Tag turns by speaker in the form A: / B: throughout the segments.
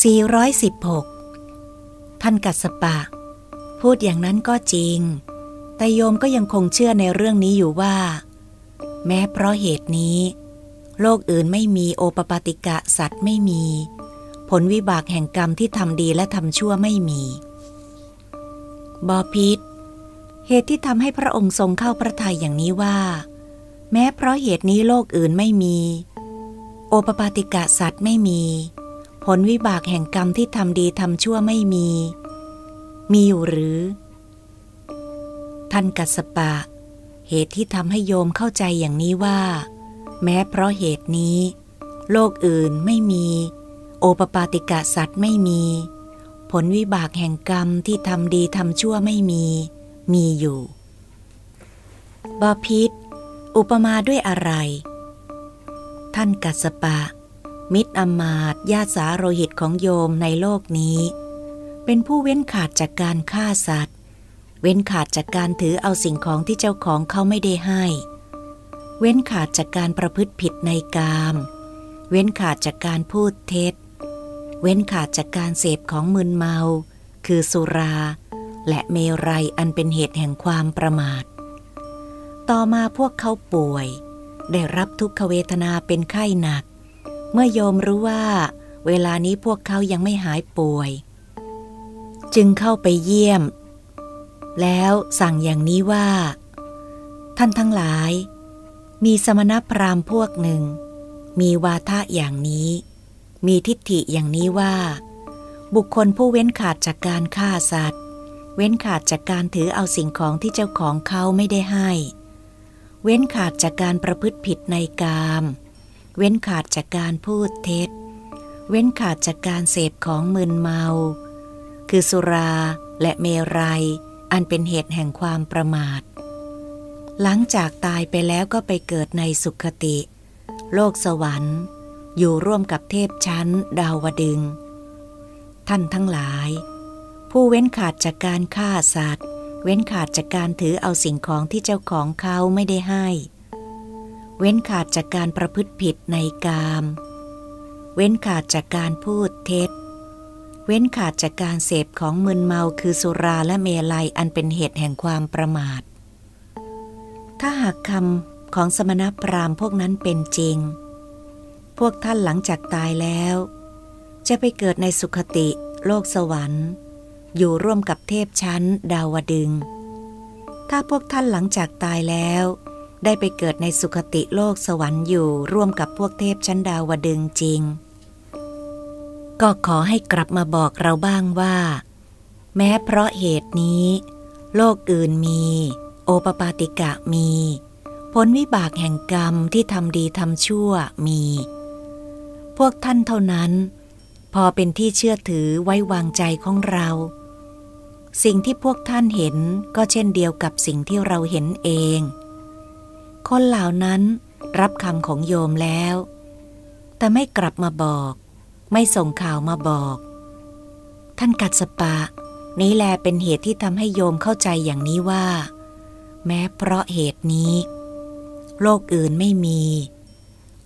A: 416 ท่านกัสปะ พูดอย่างนั้นก็จริง แต่โยมก็ยังคงเชื่อในเรื่องนี้อยู่ว่า แม้เพราะเหตุนี้ โลกอื่นไม่มีโอปปาติกะสัตว์ไม่มี ผลวิบากแห่งกรรมที่ทำดีและทำชั่วไม่มี บอพิษเหตุที่ทำให้พระองค์ทรงเข้าพระทัยอย่างนี้ว่า แม้เพราะเหตุนี้โลกอื่นไม่มี โอปปาติกะสัตว์ไม่มี ผลวิบากแห่งกรรมที่ทำดีทำชั่วไม่มี มีอยู่หรือ ท่านกัสปะ เหตุที่ทำให้โยมเข้าใจอย่างนี้ว่า แม้เพราะเหตุนี้ โลกอื่นไม่มี โอปปาติกะสัตว์ไม่มี ผลวิบากแห่งกรรมที่ทำดีทำชั่วไม่มี มีอยู่บอพิษอุปมาด้วยอะไร ท่านกัสปะ มิตรอมาตญาติสาโรหิตของโยมในโลกนี้ เป็นผู้เว้นขาดจากการฆ่าสัตว์ เว้นขาดจากการถือเอาสิ่งของที่เจ้าของเขาไม่ได้ให้ เว้นขาดจากการประพฤติผิดในกาม เว้นขาดจากการพูดเท็จ เว้นขาดจากการเสพของมึนเมา คือสุรา และเมรัยอันเป็นเหตุแห่งความประมาท ต่อมาพวกเขาป่วย ได้รับทุกขเวทนาเป็นไข้หนัก เมื่อโยมรู้ว่า เวลานี้พวกเขายังไม่หายป่วย จึงเข้าไปเยี่ยม แล้วสั่งอย่างนี้ว่า ท่านทั้งหลาย มีสมณพราหมณ์พวกหนึ่ง มีวาทะอย่างนี้ มีทิฏฐิอย่างนี้ว่า บุคคลผู้เว้นขาดจากการฆ่าสัตว์ เว้นขาดจากการถือเอาสิ่งของที่เจ้าของเขาไม่ได้ให้ เว้นขาดจากการประพฤติผิดในกามเเว้นขาดจากการพูดเท็จ เว้นขาดจากการเสพของมึนเมา คือสุราและเมรัย อันเป็นเหตุแห่งความประมาท หลังจากตายไปแล้วก็ไปเกิดในสุขติ โลกสวรรค์ อยู่ร่วมกับเทพชั้นดาวดึง ท่านทั้งหลาย ผู้เว้นขาดจากการฆ่าสัตว์ เว้นขาดจากการถือเอาสิ่งของที่เจ้าของเขาไม่ได้ให้ เว้นขาดจากการประพฤติผิดในกาม เว้นขาดจากการพูดเท็จ เว้นขาดจากการเสพของมึนเมาคือสุราและเมลัยอันเป็นเหตุแห่งความประมาท ถ้าหากคำของสมณพราหมณ์พวกนั้นเป็นจริง พวกท่านหลังจากตายแล้ว จะไปเกิดในสุขติ โลกสวรรค์ อยู่ร่วมกับเทพชั้น ดาวดึง ถ้าพวกท่านหลังจากตายแล้ว ได้ไปเกิดในสุคติโลกสวรรค์อยู่ร่วมกับพวกเทพชั้นดาวดึงจริง ก็ขอให้กลับมาบอกเราบ้างว่า แม้เพราะเหตุนี้ โลกอื่นมี โอปปาติกะมี ผลวิบากแห่งกรรมที่ทำดีทำชั่วมี พวกท่านเท่านั้น พอเป็นที่เชื่อถือไว้วางใจของเราสิ่งที่พวกท่านเห็นก็เช่นเดียวกับสิ่งที่เราเห็นเอง คนเหล่านั้นรับคำของโยมแล้ว แต่ไม่กลับมาบอก ไม่ส่งข่าวมาบอก ท่านกัดสปะ นี้แลเป็นเหตุที่ทำให้โยมเข้าใจอย่างนี้ว่า แม้เพราะเหตุนี้ โลกอื่นไม่มี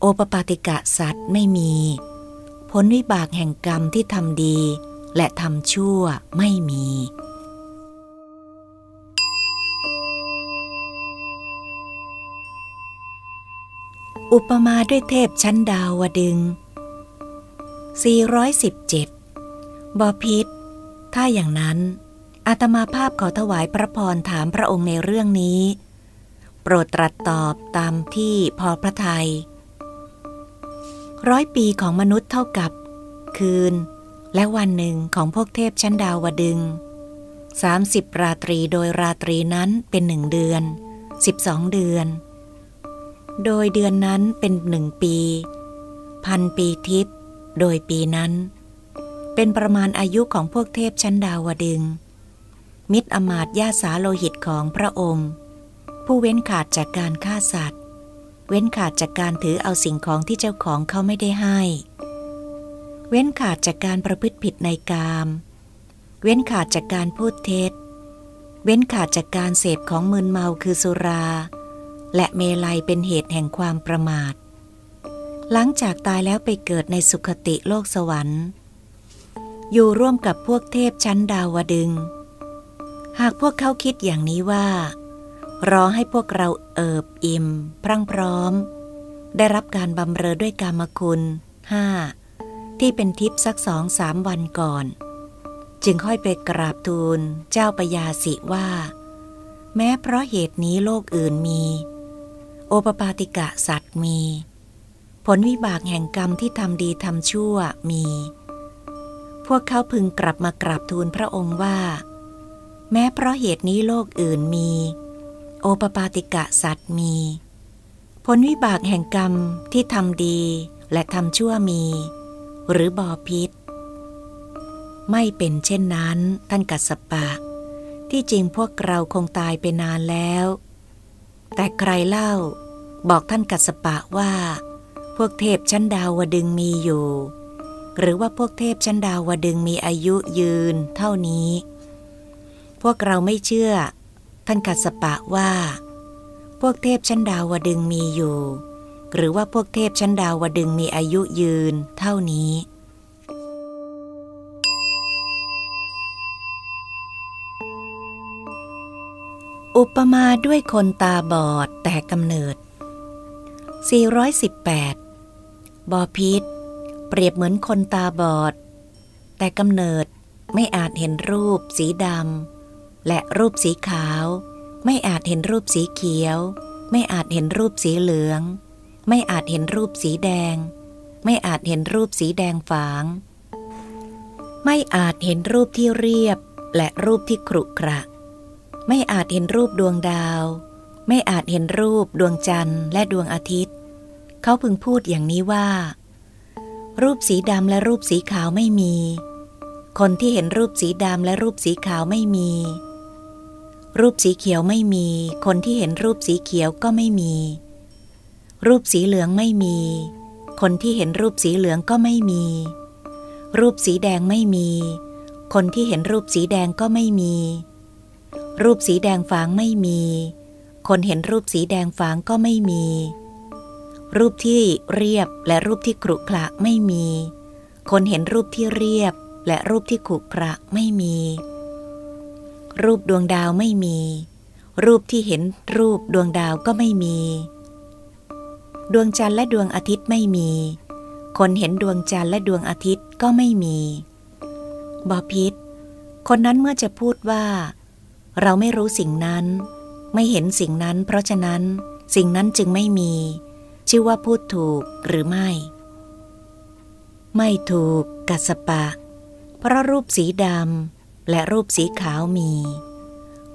A: โอปปาติกะสัตว์ไม่มี ผลวิบากแห่งกรรมที่ทำดีและทำชั่วไม่มี อุปมาด้วยเทพชั้นดาวดึง 417 บอพิษ ถ้าอย่างนั้น อาตมาภาพขอถวายพระพรถามพระองค์ในเรื่องนี้ โปรดตรัสตอบตามที่พอพระทยัย ร้อยปีของมนุษย์เท่ากับ คืน และวันหนึ่งของพวกเทพชั้นดาวดึง 30 ราตรีโดยราตรีนั้นเป็นหนึ่งเดือน 12 เดือน โดยเดือนนั้นเป็นหนึ่งปี พันปีทิพย์โดยปีนั้น เป็นประมาณอายุของพวกเทพชั้นดาวดึง มิตรอมาตย่าสาโลหิตของพระองค์ ผู้เว้นขาดจากการฆ่าสัตว์ เว้นขาดจากการถือเอาสิ่งของที่เจ้าของเขาไม่ได้ให้ เว้นขาดจากการประพฤติผิดในกาม เว้นขาดจากการพูดเท็จ เว้นขาดจากการเสพของมึนเมาคือสุรา และเมลัยเป็นเหตุแห่งความประมาท หลังจากตายแล้วไปเกิดในสุคติโลกสวรรค์ อยู่ร่วมกับพวกเทพชั้นดาวดึง หากพวกเขาคิดอย่างนี้ว่า รอให้พวกเราเอิบอิ่ม พรั่งพร้อม ได้รับการบำเรอด้วยกามคุณห้าที่เป็นทิพย์สักสองสามวันก่อน จึงค่อยไปกราบทูลเจ้าปยาสิว่า แม้เพราะเหตุนี้โลกอื่นมี โอปปาติกะสัตว์มี ผลวิบากแห่งกรรมที่ทำดีทำชั่วมี พวกเขาพึงกลับมากราบทูลพระองค์ว่า แม้เพราะเหตุนี้โลกอื่นมี โอปปาติกะสัตว์มี ผลวิบากแห่งกรรมที่ทำดีและทำชั่วมี หรือบอพิษ ไม่เป็นเช่นนั้นท่านกัสปะ ที่จริงพวกเราคงตายไปนานแล้ว แต่ใครเล่า บอกท่านกัสปะว่า พวกเทพชั้นดาวดึงมีอยู่ หรือว่าพวกเทพชั้นดาวดึงมีอายุยืนเท่านี้ พวกเราไม่เชื่อ ท่านกัสปะว่า พวกเทพชั้นดาวดึงมีอยู่ หรือว่าพวกเทพชั้นดาวดึงมีอายุยืนเท่านี้ อุปมาด้วยคนตาบอดแต่กำเนิด 418 บอพิษ เปรียบเหมือนคนตาบอด แต่กำเนิดไม่อาจเห็นรูปสีดำและรูปสีขาว ไม่อาจเห็นรูปสีเขียว ไม่อาจเห็นรูปสีเหลือง ไม่อาจเห็นรูปสีแดง ไม่อาจเห็นรูปสีแดงฝาง ไม่อาจเห็นรูปที่เรียบและรูปที่ครุขระ ไม่อาจเห็นรูปดวงดาว ไม่อาจเห็นรูปดวงจันทร์และดวงอาทิตย์ เขาพึงพูดอย่างนี้ว่า รูปสีดำและรูปสีขาวไม่มี คนที่เห็นรูปสีดำและรูปสีขาวไม่มี รูปสีเขียวไม่มี คนที่เห็นรูปสีเขียวก็ไม่มี รูปสีเหลืองไม่มี คนที่เห็นรูปสีเหลืองก็ไม่มี รูปสีแดงไม่มี คนที่เห็นรูปสีแดงก็ไม่มี รูปสีแดงฝางไม่มี คนเห็นรูปสีแดงฝางก็ไม่มี รูปที่เรียบและรูปที่ขรุขระไม่มี คนเห็นรูปที่เรียบและรูปที่ขรุขระไม่มี รูปดวงดาวไม่มี รูปที่เห็นรูปดวงดาวก็ไม่มี ดวงจันทร์และดวงอาทิตย์ไม่มี คนเห็นดวงจันทร์และดวงอาทิตย์ก็ไม่มี บอพิษคนนั้นเมื่อจะพูดว่า เราไม่รู้สิ่งนั้น ไม่เห็นสิ่งนั้น เพราะฉะนั้นสิ่งนั้นจึงไม่มี ชื่อว่าพูดถูกหรือไม่ ไม่ถูกกัสปะ เพราะรูปสีดำและรูปสีขาวมี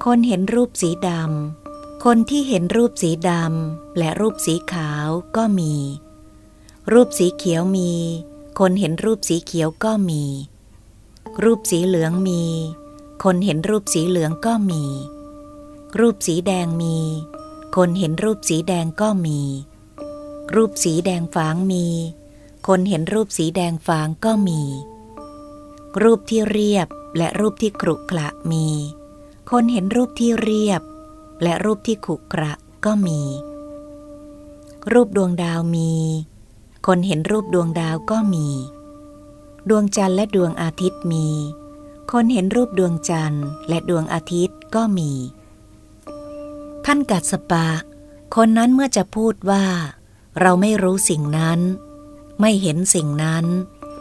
A: คนเห็นรูปสีดำคนที่เห็นรูปสีดำและรูปสีขาวก็มี รูปสีเขียวมี คนเห็นรูปสีเขียวก็มี รูปสีเหลืองมี คนเห็นรูปสีเหลืองก็มี รูปสีแดงมี คนเห็นรูปสีแดงก็มี รูปสีแดงฝางมี คนเห็นรูปสีแดงฝางก็มี รูปที่เรียบและรูปที่ครุขระมี คนเห็นรูปที่เรียบ และรูปที่ขุกระก็มี รูปดวงดาวมี คนเห็นรูปดวงดาวก็มี ดวงจันทร์และดวงอาทิตย์มี คนเห็นรูปดวงจันทร์และดวงอาทิตย์ก็มี ท่านกัดสปะ คนนั้นเมื่อจะพูดว่า เราไม่รู้สิ่งนั้น ไม่เห็นสิ่งนั้น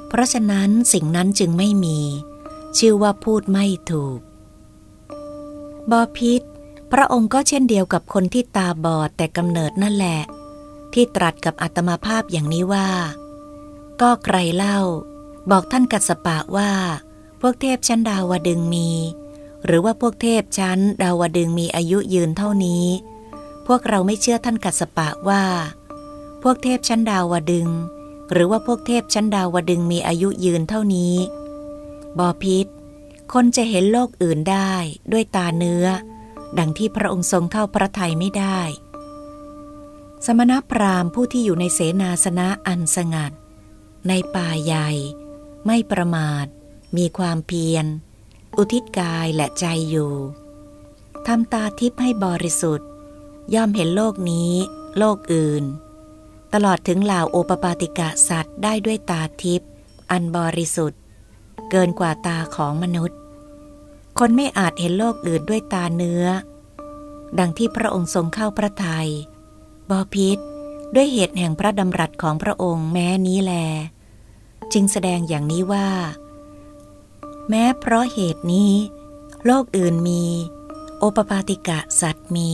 A: เพราะฉะนั้นสิ่งนั้นจึงไม่มี ชื่อว่าพูดไม่ถูก บอพิษพระองค์ก็เช่นเดียวกับคนที่ตาบอดแต่กำเนิดนั่นแหละ ที่ตรัสกับอัตมาภาพอย่างนี้ว่า ก็ใครเล่า บอกท่านกัสปะว่า พวกเทพชั้นดาวดึงมี หรือว่าพวกเทพชั้นดาวดึงมีอายุยืนเท่านี้ พวกเราไม่เชื่อท่านกัสปะว่า พวกเทพชั้นดาวดึง หรือว่าพวกเทพชั้นดาวดึงมีอายุยืนเท่านี้ บอพิษ คนจะเห็นโลกอื่นได้ด้วยตาเนื้อ ดังที่พระองค์ทรงเท่าพระทัยไม่ได้ สมณพราหมณ์ผู้ที่อยู่ในเสนาสนะอันสงัด ในป่าใหญ่ ไม่ประมาท มีความเพียร อุทิศกายและใจอยู่ทำตาทิพย์ให้บริสุทธิ์ ย่อมเห็นโลกนี้ โลกอื่น ตลอดถึงเหล่าโอปปาติกะสัตว์ได้ด้วยตาทิพย์อันบริสุทธิ์ เกินกว่าตาของมนุษย์ คนไม่อาจเห็นโลกอื่นด้วยตาเนื้อ ดังที่พระองค์ทรงเข้าพระทยัยบอพิษด้วยเหตุแห่งพระดำรัสของพระองค์แม้นี้แล จึงแสดงอย่างนี้ว่า แม้เพราะเหตุนี้ โลกอื่นมี โอปปาติกะสัตว์มี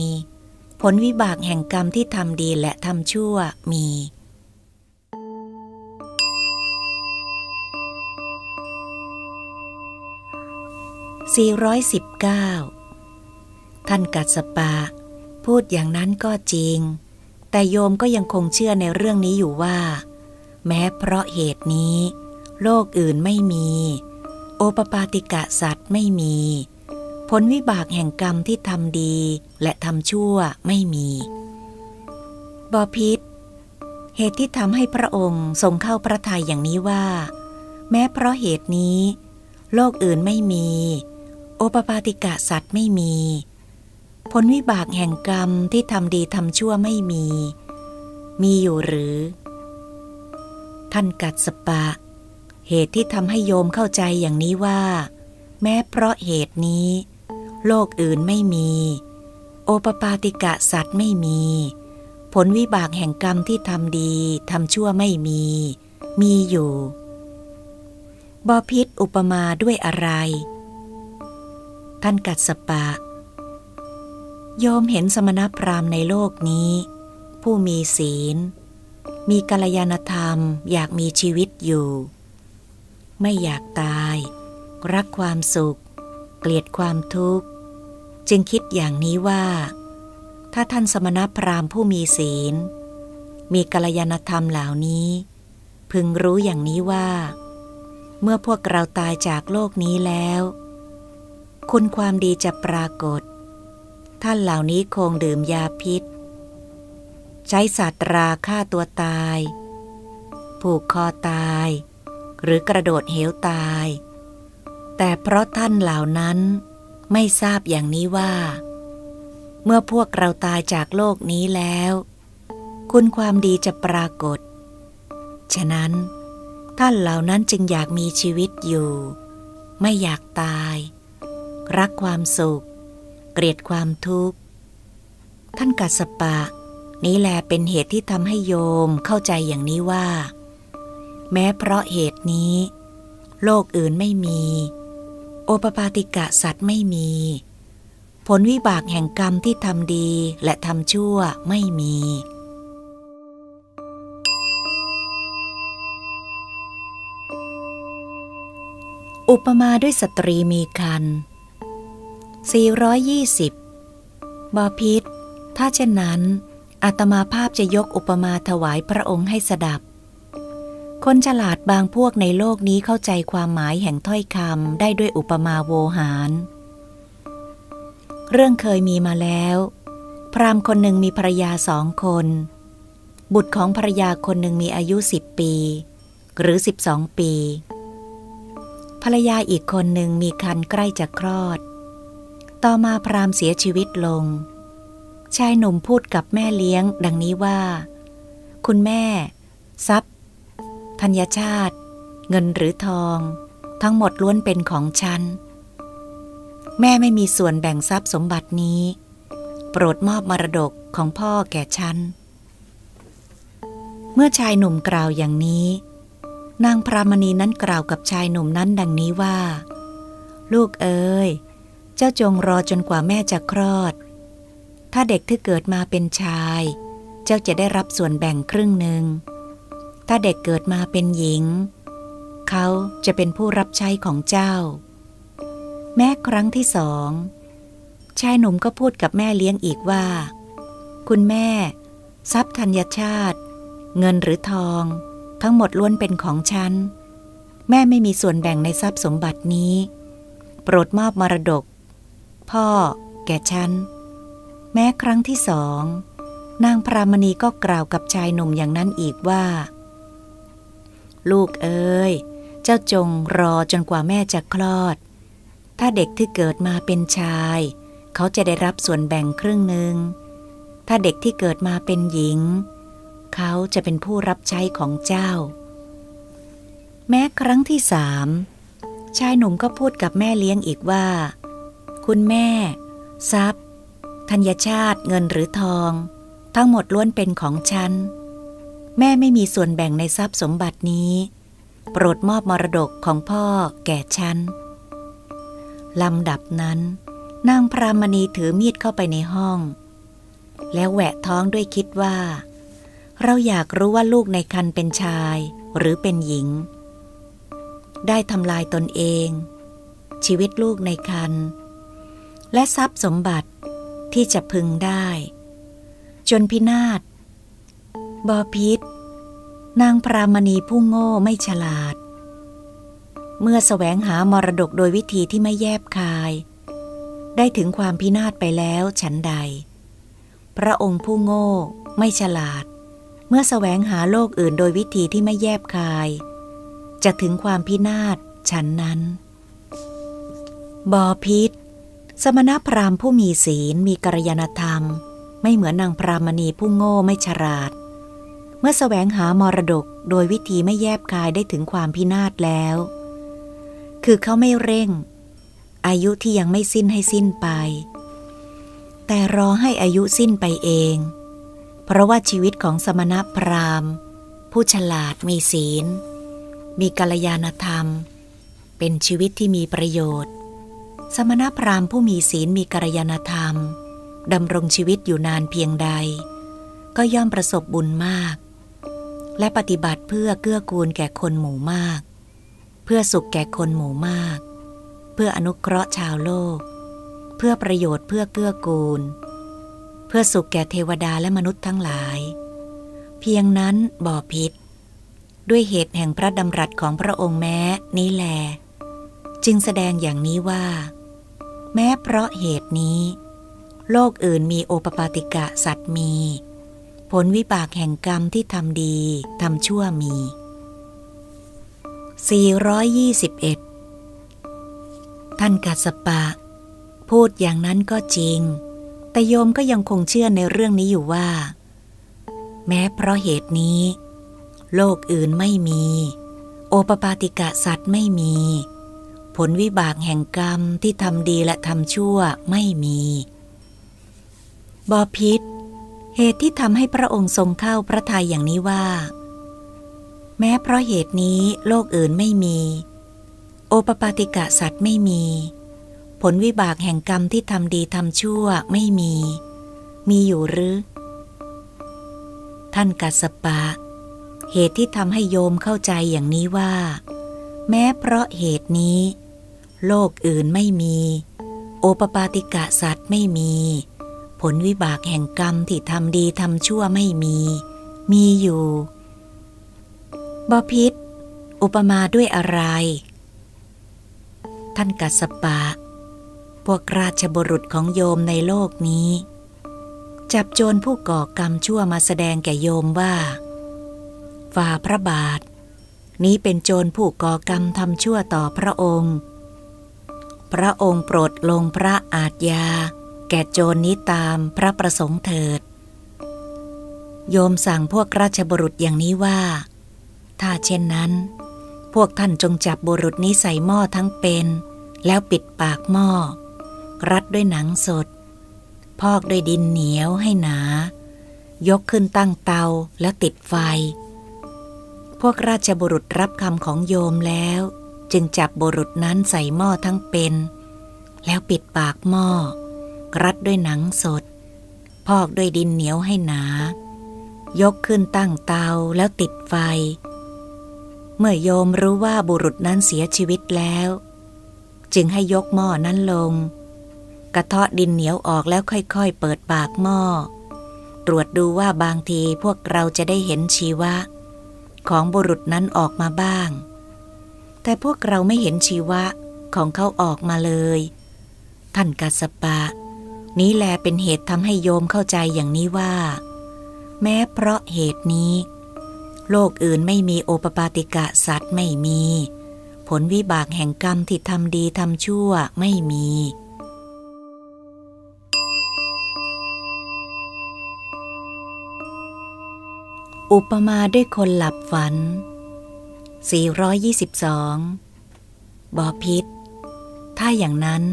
A: ผลวิบากแห่งกรรมที่ทำดีและทำชั่วมี 419 ท่านกัสปะ พูดอย่างนั้นก็จริง แต่โยมก็ยังคงเชื่อในเรื่องนี้อยู่ว่า แม้เพราะเหตุนี้ โลกอื่นไม่มี โอปปาติกะสัตว์ไม่มี ผลวิบากแห่งกรรมที่ทำดีและทำชั่วไม่มีบอพิษเหตุที่ทำให้พระองค์ทรงเข้าพระทัยอย่างนี้ว่า แม้เพราะเหตุนี้ โลกอื่นไม่มี โอปปาติกะสัตว์ไม่มี ผลวิบากแห่งกรรมที่ทำดีทำชั่วไม่มี มีอยู่หรือ ท่านกัดสปะ เหตุที่ทำให้โยมเข้าใจอย่างนี้ว่า แม้เพราะเหตุนี้ โลกอื่นไม่มี โอปปาติกะสัตว์ไม่มี ผลวิบากแห่งกรรมที่ทำดีทำชั่วไม่มี มีอยู่ บอพิษอุปมาด้วยอะไร ท่านกัดสปะ โยมเห็นสมณพราหมณ์ในโลกนี้ ผู้มีศีล มีกัลยาณธรรมอยากมีชีวิตอยู่ ไม่อยากตาย รักความสุข เกลียดความทุกข์ จึงคิดอย่างนี้ว่า ถ้าท่านสมณพราหมณ์ผู้มีศีล มีกัลยาณธรรมเหล่านี้ พึงรู้อย่างนี้ว่า เมื่อพวกเราตายจากโลกนี้แล้ว คุณความดีจะปรากฏ ท่านเหล่านี้คงดื่มยาพิษ ใช้ศาสตราฆ่าตัวตาย ผูกคอตาย หรือกระโดดเหวตาย แต่เพราะท่านเหล่านั้นไม่ทราบอย่างนี้ว่า เมื่อพวกเราตายจากโลกนี้แล้ว คุณความดีจะปรากฏ ฉะนั้น ท่านเหล่านั้นจึงอยากมีชีวิตอยู่ ไม่อยากตาย รักความสุข เกลียดความทุกข์ ท่านกัสปะ นี้แลเป็นเหตุที่ทำให้โยมเข้าใจอย่างนี้ว่า แม้เพราะเหตุนี้ โลกอื่นไม่มี โอปปาติกะสัตว์ไม่มี ผลวิบากแห่งกรรมที่ทำดีและทำชั่วไม่มี อุปมาด้วยสตรีมีคัน 420 บอพิษ ถ้าเช่นนั้นอาตมาภาพจะยกอุปมาถวายพระองค์ให้สดับ คนฉลาดบางพวกในโลกนี้เข้าใจความหมายแห่งถ้อยคำได้ด้วยอุปมาโวหาร เรื่องเคยมีมาแล้ว พรามคนหนึ่งมีภรรยาสองคน บุตรของภรรยาคนหนึ่งมีอายุสิบปี หรือสิบสองปี ภรรยาอีกคนหนึ่งมีคันใกล้จะคลอด ต่อมาพรามเสียชีวิตลง ชายหนุ่มพูดกับแม่เลี้ยง ดังนี้ว่า คุณแม่ทรัพย์ ธัญชาติ เงินหรือทอง ทั้งหมดล้วนเป็นของฉัน แม่ไม่มีส่วนแบ่งทรัพย์สมบัตินี้ โปรดมอบมรดกของพ่อแก่ฉัน เมื่อชายหนุ่มกล่าวอย่างนี้ นางพรามณีนั้นกล่าวกับชายหนุ่มนั้นดังนี้ว่า ลูกเอ๋ยเจ้าจงรอจนกว่าแม่จะคลอด ถ้าเด็กที่เกิดมาเป็นชาย เจ้าจะได้รับส่วนแบ่งครึ่งหนึ่ง ถ้าเด็กเกิดมาเป็นหญิง เขาจะเป็นผู้รับใช้ของเจ้า แม่ครั้งที่สองชายหนุ่มก็พูดกับแม่เลี้ยงอีกว่า คุณแม่ ทรัพย์ธัญชาติ เงินหรือทอง ทั้งหมดล้วนเป็นของฉัน แม่ไม่มีส่วนแบ่งในทรัพย์สมบัตินี้ โปรดมอบมรดก พ่อ แก่ฉัน แม้ครั้งที่สอง นางพรามณีก็กล่าวกับชายหนุ่มอย่างนั้นอีกว่า ลูกเอ้ยเจ้าจงรอจนกว่าแม่จะคลอด ถ้าเด็กที่เกิดมาเป็นชาย เขาจะได้รับส่วนแบ่งครึ่งหนึ่ง ถ้าเด็กที่เกิดมาเป็นหญิง เขาจะเป็นผู้รับใช้ของเจ้า แม้ครั้งที่สามชายหนุ่มก็พูดกับแม่เลี้ยงอีกว่า คุณแม่ ทรัพย์ ธัญชาติเงินหรือทอง ทั้งหมดล้วนเป็นของฉัน แม่ไม่มีส่วนแบ่งในทรัพย์สมบัตินี้ โปรดมอบมรดกของพ่อแก่ฉันลำดับนั้น นางพรามณีถือมีดเข้าไปในห้อง แล้วแหวะท้องด้วยคิดว่า เราอยากรู้ว่าลูกในคันเป็นชายหรือเป็นหญิง ได้ทำลายตนเอง ชีวิตลูกในคัน และทรัพย์สมบัติที่จะพึงได้ จนพินาศ บอพิษ นางพรามณีผู้โง่ไม่ฉลาด เมื่อสแสวงหามรดกโดยวิธีที่ไม่แยบคาย ได้ถึงความพินาศไปแล้วฉันใด พระองค์ผู้โง่ไม่ฉลาด เมื่อสแสวงหาโลกอื่นโดยวิธีที่ไม่แยบคาย จะถึงความพินาศฉันนั้น บอพิษ สมณพราหมณ์ผู้มีศีลมีกัลยาณธรรม ไม่เหมือนนางพรามณีผู้โง่ไม่ฉลาด มื่อแสวงหามรดกโดยวิธีไม่แยบคายได้ถึงความพินาศแล้ว คือเขาไม่เร่ง อายุที่ยังไม่สิ้นให้สิ้นไป แต่รอให้อายุสิ้นไปเอง เพราะว่าชีวิตของสมณพราหมณ์ ผู้ฉลาดมีศีล มีกัลยาณธรรม เป็นชีวิตที่มีประโยชน์ สมณพราหมณ์ผู้มีศีลมีกัลยาณธรรมดำรงชีวิตอยู่นานเพียงใด ก็ย่อมประสบบุญมาก และปฏิบัติเพื่อเกื้อกูลแก่คนหมู่มาก เพื่อสุขแก่คนหมู่มาก เพื่ออนุเคราะห์ชาวโลก เพื่อประโยชน์เพื่อเกื้อกูล เพื่อสุขแก่เทวดาและมนุษย์ทั้งหลาย เพียงนั้นบ่อพิษ ด้วยเหตุแห่งพระดำรัสของพระองค์แม้นี้แล จึงแสดงอย่างนี้ว่า แม้เพราะเหตุนี้ โลกอื่นมีโอปปาติกะสัตว์มี ลวิบากแห่งกรรมที่ทำดีทำชั่วมี 421 ท่านกัสปะ พูดอย่างนั้นก็จริง แต่โยมก็ยังคงเชื่อในเรื่องนี้อยู่ว่า แม้เพราะเหตุนี้ โลกอื่นไม่มี โอปปาติกะสัตว์ไม่มี ผลวิบากแห่งกรรมที่ทำดีและทำชั่วไม่มี บอพิษ เหตุที่ทำให้พระองค์ทรงเข้าพระทัยอย่างนี้ว่า แม้เพราะเหตุนี้โลกอื่นไม่มี โอปปาติกะสัตว์ไม่มี ผลวิบากแห่งกรรมที่ทำดีทำชั่วไม่มี มีอยู่หรือ ท่านกัสปะ เหตุที่ทำให้โยมเข้าใจอย่างนี้ว่า แม้เพราะเหตุนี้ โลกอื่นไม่มี โอปปาติกะสัตว์ไม่มี ผลวิบากแห่งกรรมที่ทำดีทำชั่วไม่มี มีอยู่ บพิษ อุปมาด้วยอะไร ท่านกัสปะ พวกราชบุรุษของโยมในโลกนี้ จับโจรผู้ก่อกรรมชั่วมาแสดงแก่โยมว่า ฝ่าพระบาท นี้เป็นโจรผู้ก่อกรรมทำชั่วต่อพระองค์ พระองค์โปรดลงพระอาทยา แก่โจรนี้ตามพระประสงค์เถิด โยมสั่งพวกราชบุรุษอย่างนี้ว่า ถ้าเช่นนั้น พวกท่านจงจับบุรุษนี้ใส่หม้อทั้งเป็น แล้วปิดปากหม้อ รัดด้วยหนังสด พอกด้วยดินเหนียวให้หนา ยกขึ้นตั้งเตาแล้วติดไฟ พวกราชบุรุษรับคำของโยมแล้ว จึงจับบุรุษนั้นใส่หม้อทั้งเป็น แล้วปิดปากหม้อ รัดด้วยหนังสด พอกด้วยดินเหนียวให้หนา ยกขึ้นตั้งเตาแล้วติดไฟ เมื่อโยมรู้ว่าบุรุษนั้นเสียชีวิตแล้ว จึงให้ยกหม้อนั้นลง กระเทาะดินเหนียวออกแล้วค่อยๆ เปิดปากหม้อ ตรวจดูว่าบางทีพวกเราจะได้เห็นชีวะ ของบุรุษนั้นออกมาบ้าง แต่พวกเราไม่เห็นชีวะของเขาออกมาเลย ท่านกัสปะ นี้แลเป็นเหตุทำให้โยมเข้าใจอย่างนี้ว่า แม้เพราะเหตุนี้ โลกอื่นไม่มีโอปปาติกะสัตว์ไม่มี ผลวิบากแห่งกรรมที่ทำดีทำชั่วไม่มีอุปมาด้วยคนหลับฝัน 422 บอพิษ ถ้าอย่างนั้น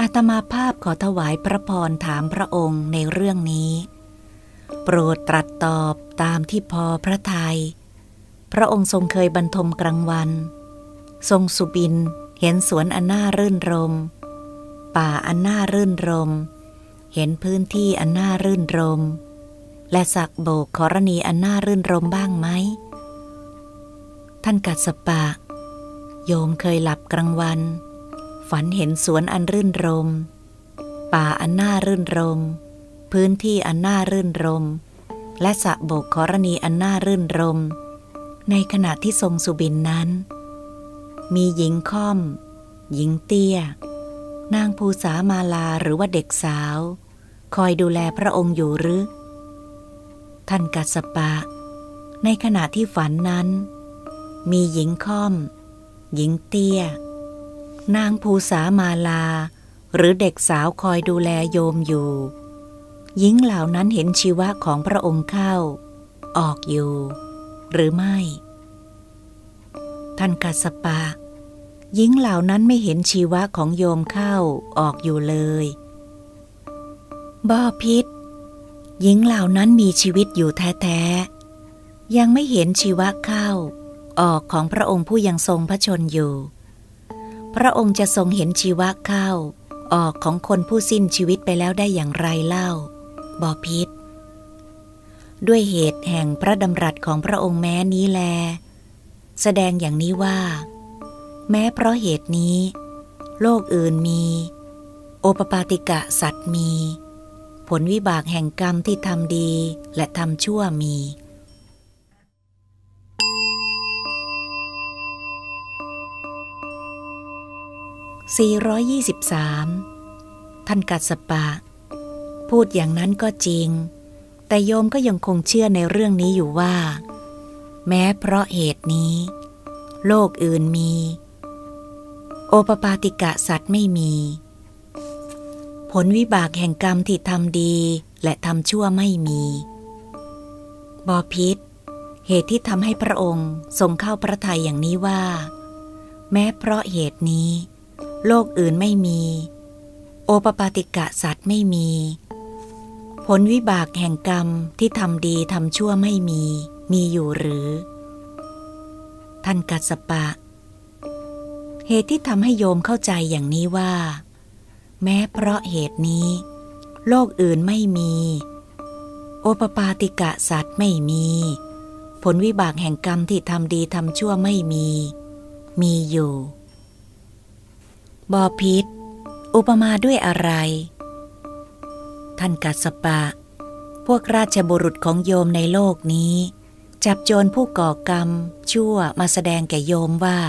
A: อาตมาภาพขอถวายพระพรถามพระองค์ในเรื่องนี้ โปรดตรัสตอบตามที่พอพระทยัย พระองค์ทรงเคยบรรทมกลางวัน ทรงสุบินเห็นสวนอันน่ารื่นรม ป่าอันน่ารื่นรม เห็นพื้นที่อันน่ารื่นรม และสักโบกขรณีอันน่ารื่นรมบ้างไหม ท่านกัดสปะ โยมเคยหลับกลางวัน ฝันเห็นสวนอันรื่นรม ป่าอันน่ารื่นรม พื้นที่อันน่ารื่นรม และสะโบกขรณีอันน่ารื่นรม ในขณะที่ทรงสุบินนั้น มีหญิงค่อม หญิงเตี้ย นางภูษามาลาหรือว่าเด็กสาว คอยดูแลพระองค์อยู่หรือ ท่านกัสปะ ในขณะที่ฝันนั้น มีหญิงค่อม หญิงเตี้ย นางภูษามาลา หรือเด็กสาวคอยดูแลโยมอยู่ หญิงเหล่านั้นเห็นชีวะของพระองค์เข้า ออกอยู่ หรือไม่ ท่านกัสปะ หญิงเหล่านั้นไม่เห็นชีวะของโยมเข้า ออกอยู่เลยบ่อพิษหญิงเหล่านั้นมีชีวิตอยู่แท้ๆ ยังไม่เห็นชีวะเข้า ออกของพระองค์ผู้ยังทรงพระชนอยู่ พระองค์จะทรงเห็นชีวะเข้า ออกของคนผู้สิ้นชีวิตไปแล้วได้อย่างไรเล่าบ่อพิษด้วยเหตุแห่งพระดำรัสของพระองค์แม้นี้แล แสดงอย่างนี้ว่า แม้เพราะเหตุนี้ โลกอื่นมี โอปปาติกะสัตว์มี ผลวิบากแห่งกรรมที่ทำดีและทำชั่วมี 423 ท่านกัสปะ พูดอย่างนั้นก็จริง แต่โยมก็ยังคงเชื่อในเรื่องนี้อยู่ว่า แม้เพราะเหตุนี้ โลกอื่นมี โอปปาติกะสัตว์ไม่มี ผลวิบากแห่งกรรมที่ทำดีและทำชั่วไม่มี บอพิษ เหตุที่ทำให้พระองค์ทรงเข้าพระทัยอย่างนี้ว่า แม้เพราะเหตุนี้ โลกอื่นไม่มี โอปปาติกะสัตว์ไม่มี ผลวิบากแห่งกรรมที่ทำดีทำชั่วไม่มี มีอยู่หรือ ท่านกัสปะ เหตุที่ทำให้โยมเข้าใจอย่างนี้ว่า แม้เพราะเหตุนี้ โลกอื่นไม่มี โอปปาติกะสัตว์ไม่มี ผลวิบากแห่งกรรมที่ทำดีทำชั่วไม่มี มีอยู่ บอพิษ อุปมาด้วยอะไร ท่านกัสปะ พวกราชบุรุษของโยมในโลกนี้ จับโจรผู้ก่อกรรม ชั่วมาแสดงแก่โยมว่า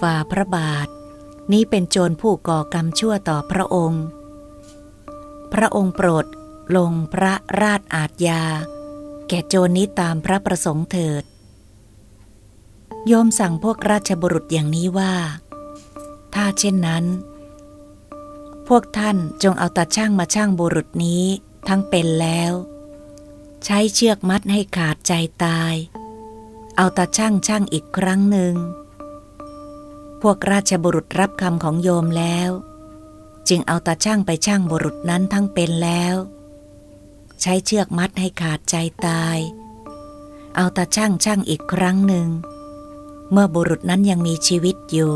A: ฝ่าพระบาท นี้เป็นโจรผู้ก่อกรรมชั่วต่อพระองค์ พระองค์โปรดลงพระราชอาทยา แก่โจรนี้ตามพระประสงค์เถิด โยมสั่งพวกราชบุรุษอย่างนี้ว่า ถ้าเช่นนั้น พวกท่านจงเอาตาช่างมาช่างบุรุษนี้ทั้งเป็นแล้ว ใช้เชือกมัดให้ขาดใจตาย เอาตาช่างช่างอีกครั้งหนึ่ง พวกราชบุรุษรับคำของโยมแล้ว จึงเอาตาช่างไปช่างบุรุษนั้นทั้งเป็นแล้ว ใช้เชือกมัดให้ขาดใจตาย เอาตาช่างช่างอีกครั้งหนึ่งเมื่อบุรุษนั้นยังมีชีวิตอยู่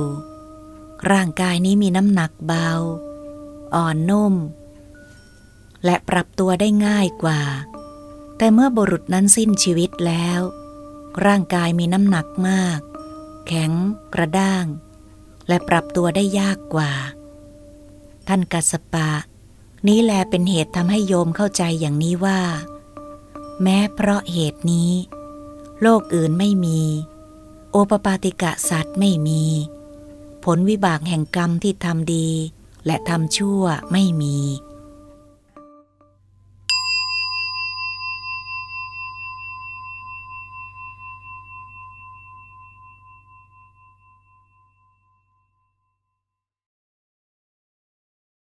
A: ร่างกายนี้มีน้ำหนักเบา อ่อนนุ่ม และปรับตัวได้ง่ายกว่า แต่เมื่อบุรุษนั้นสิ้นชีวิตแล้ว ร่างกายมีน้ำหนักมาก แข็ง กระด้าง และปรับตัวได้ยากกว่า ท่านกัสปะ นี้แลเป็นเหตุทำให้โยมเข้าใจอย่างนี้ว่า แม้เพราะเหตุนี้ โลกอื่นไม่มี โอปปาติกะสัตว์ไม่มี ผลวิบากแห่งกรรมที่ทำดี และทำชั่วไม่มี